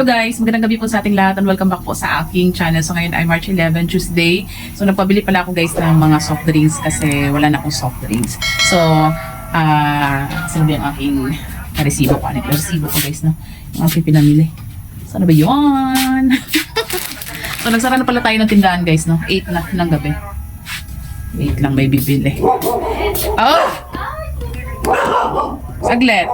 Hello guys, magandang gabi po sa ating lahat and welcome back po sa aking channel. So ngayon ay March 11, Tuesday. So nagpabili pala ako guys ng mga soft drinks kasi wala na akong soft drinks. So, ah, uh, sino ba yung aking resibo ko? Ano resibo ko guys, no? Yung aking pinamili. Sana ba yun? so nagsara na pala tayo ng tindahan guys, no? 8 na ng gabi. Wait lang, may bibili. Oh! Saglit.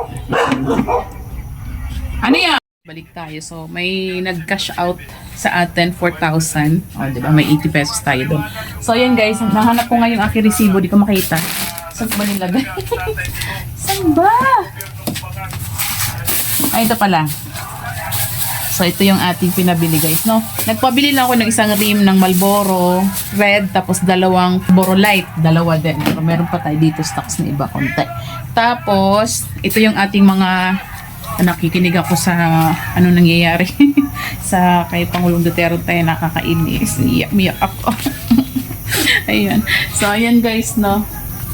Ano yan? Balik tayo. So, may nag-cash out sa atin 4,000. O, di ba? May 80 pesos tayo doon. So, ayan guys. Nahanap ko nga yung aking resibo. Di ko makita. Saan ba nilagay? Saan ba? Ay, ito pala. So, ito yung ating pinabili guys, no? Nagpabili lang ako ng isang rim ng Marlboro Red, tapos dalawang Boro Light. Dalawa din. Pero meron pa tayo dito stocks na iba konti. Tapos, ito yung ating mga nakikinig ako sa ano nangyayari sa kay Pangulong Duterte nakakainis. Iyak-miyak ako. Ayan. So ayan guys no?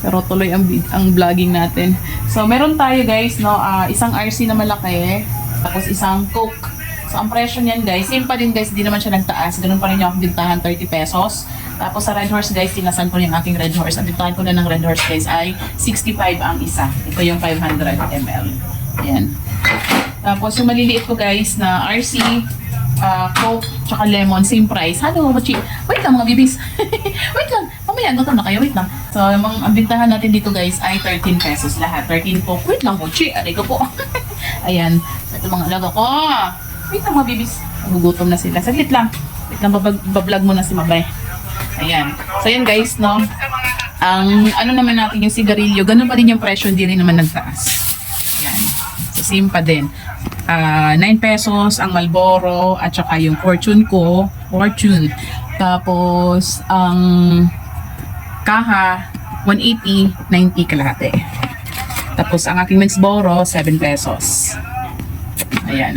Pero tuloy ang, ang vlogging natin. So meron tayo guys no? Ah, isang RC na malaki tapos isang Coke. So ang presyo niyan guys same pa din guys di naman siya nagtaas. Ganun pa rin yung bintahan 30 pesos. Tapos sa Red Horse guys tinasan ko yung aking Red Horse. Ang bintahan ko na ng Red Horse guys ay 65 ang isa. Ito yung 500 ml Ayan. Tapos yung maliliit ko guys na RC, uh, Coke, tsaka lemon, same price. Hello, machi. Wait lang mga bibis. wait lang. Mamaya, gutom na kayo. Wait lang. So, yung mga ang natin dito guys ay 13 pesos lahat. 13 po. Wait lang, mochi. Aray ko po. Ayan. So, ito mga alaga ko. Wait lang mga bibis. Nagugutom na sila. Saglit lang. Wait lang, babag- bablog muna si Mabay. Ayan. So, yan guys, no. Ang ano naman natin yung sigarilyo, ganun pa din yung presyo, hindi rin naman nagtaas. Yan. So, same pa din. Ah, 9 pesos ang Malboro at saka yung Fortune ko, Fortune. Tapos, ang kaha, 180, 90 kalahati. Tapos, ang aking Mensboro, 7 pesos. Ayan.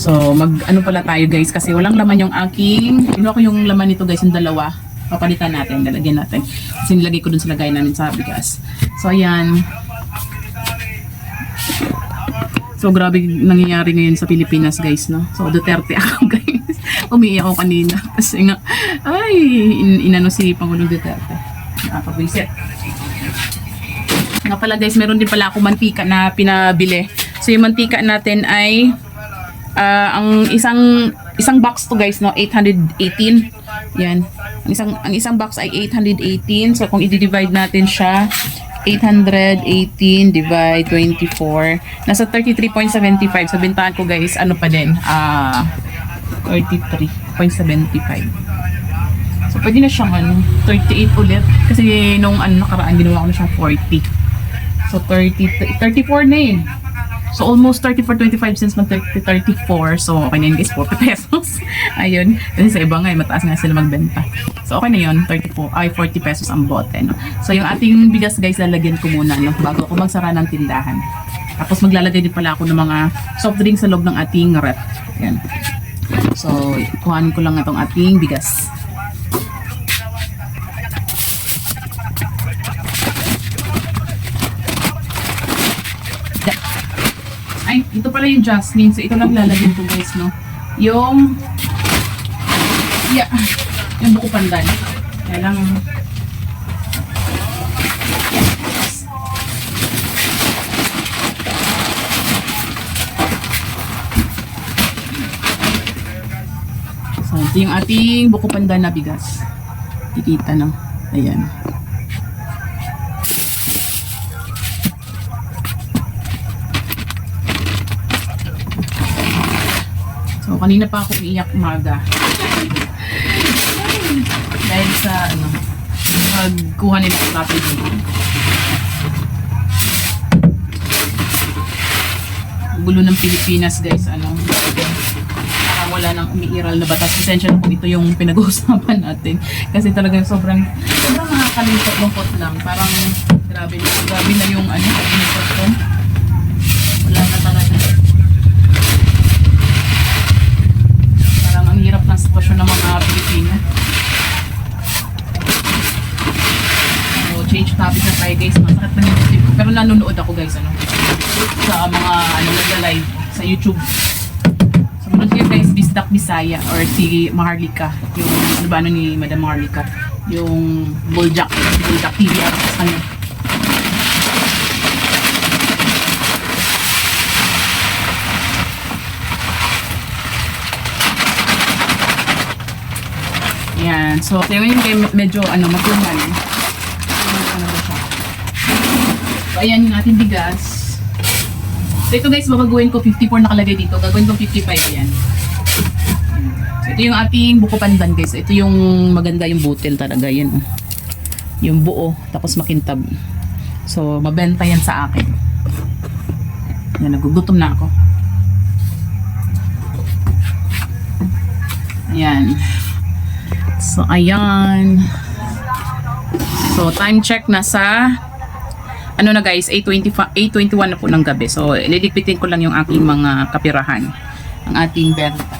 So, mag, ano pala tayo guys, kasi walang laman yung aking, kinuha ko yung laman nito guys, yung dalawa. Papalitan natin, lalagyan natin. Kasi nilagay ko dun sa lagay namin sa bigas. So, ayan. So, grabe nangyayari ngayon sa Pilipinas, guys, no? So, Duterte ako, guys. Umiiyak ako kanina. Kasi nga, ay, in, inano si Pangulong Duterte. Nakakabwisit. Nga pala, guys, meron din pala ako mantika na pinabili. So, yung mantika natin ay, ah, ang isang, isang box to, guys, no? 818. Yan. Ang isang, ang isang box ay 818. So, kung i-divide natin siya, 818 divide 24. Nasa 33.75. So, bintahan ko guys, ano pa din? Ah, 33.75. So, pwede na siyang ano, 38 ulit. Kasi nung ano nakaraan, ginawa ko na siyang 40. So, 30, 34 na eh. So, almost 34.25 cents man 30, 34. So, okay na yun guys, 40 pesos. Ayun. Kasi sa iba nga, eh, mataas nga sila magbenta. So, okay na yun. 34, ay 40 pesos ang bote. No? So, yung ating bigas guys, lalagyan ko muna no? bago ako magsara ng tindahan. Tapos, maglalagay din pala ako ng mga soft drinks sa loob ng ating rep. Yan. So, kuhanin ko lang itong ating bigas. Ay, ito pala yung Jasmine. So, ito lang lalagyan ko guys, no? Yung... Yeah. Yung buko pandan. Kaya lang... So, ito yung ating buko pandan na bigas. Kikita, no? Ayan. Kanina pa ako iiyak umaga. Dahil sa, ano, pagkuha nila ng rapid dito. Gulo ng Pilipinas, guys, ano. Parang wala nang umiiral na batas. Pasensya na kung ito yung pinag-uusapan natin. Kasi talagang sobrang, sobrang nakakalimot lungkot lang. Parang, grabe na, grabe na yung, ano, pinipot ko. Wala na talaga. Parang ang hirap ng sitwasyon ng mga Pilipino. So, change topic na tayo guys. Masakit na yung tip ko. Pero nanonood ako guys, ano. Sa mga, ano, nagla-live sa YouTube. So, Dak Bisaya or si Maharlika. Yung, ano ba ano ni Madam Maharlika? Yung Buljak. Buljak TV at sa kanya. Yan. So, yung game medyo ano, matumal. Ano ba siya? So, ayan yung ating bigas. So, ito guys, babaguhin ko 54 nakalagay dito. Gagawin ko 55 yan. So, ito yung ating buko pandan guys. Ito yung maganda yung butil talaga. Yan. Yung buo. Tapos makintab. So, mabenta yan sa akin. Yan, nagugutom na ako. Ayan. So, ayan. So, time check na sa ano na guys, 8.20 8.21 na po ng gabi. So, liligpitin ko lang yung aking mga kapirahan. Ang ating benta.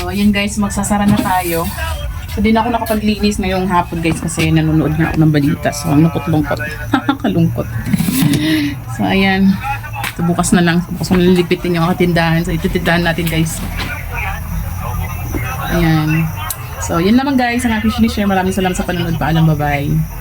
So, ayan guys, magsasara na tayo. So, di na ako nakapaglinis ngayong hapon guys kasi nanonood na ako ng balita. So, lungkot-lungkot. Kalungkot. So, ayan. So, bukas na lang. Bukas na lilipitin yung katindahan. So, ito tindahan natin guys. Ayan. So, yun naman guys ang aking sinishare. Maraming salamat sa panonood. Paalam, bye-bye.